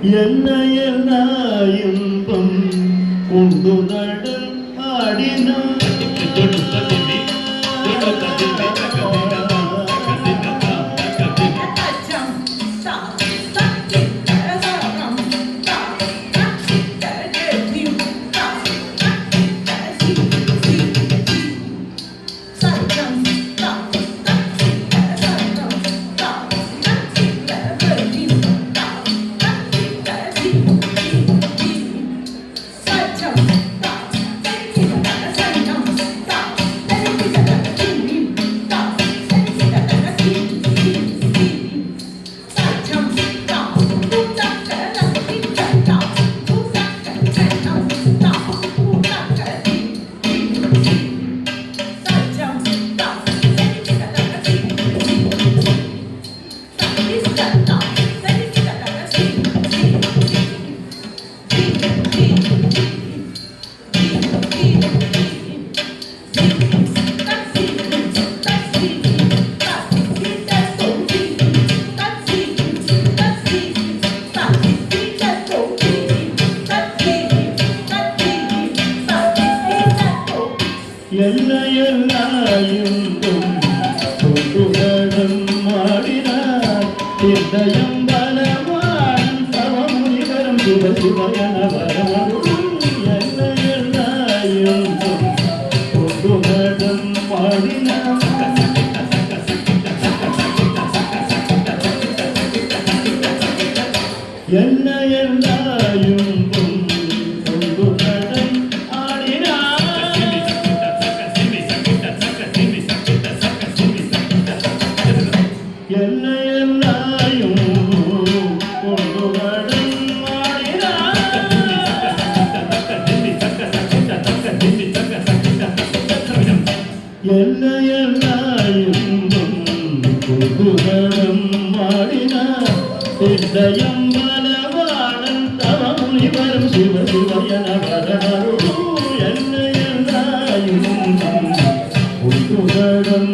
என்ன எல்லா இன்பம் கொண்டு நடல் ஆடினார் என்ன இன்பம் கொண்டு இதயம் பலவான் தவமுனிவரம் சிவ சிவயன வரமருளும் என்ன எல்லா இன்பம் கொண்டு நடல் ஆடினார் என்ன எல்லாயும் യുഗം വാടിന ഹൃദയം ബലവാടൻ തവ മുനിവരം ശിവ ശിവയന വരവരുടൂ എന്നെ എന്തായും ഉയരം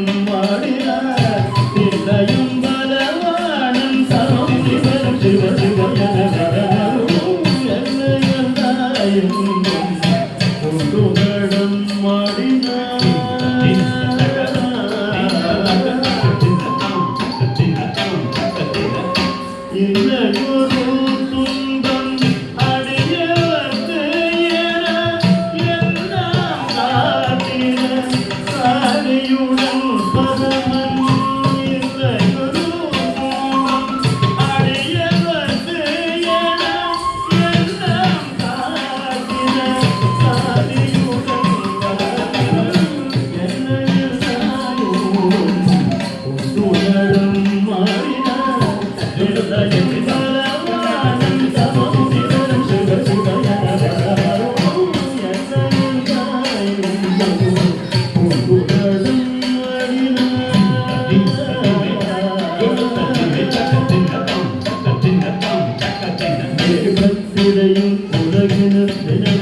yüreğim bu ne günü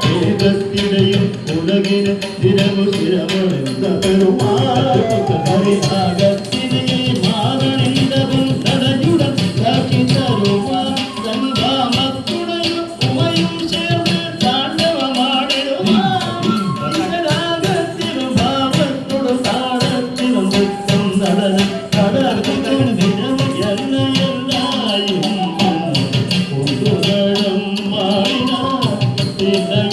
ലോകത്തിലെയും ഉലകിലും സ്ഥിരമു സ്ഥിരമറിയുന്ന പെരുമാറുന്ന പരിഹാരം Amen.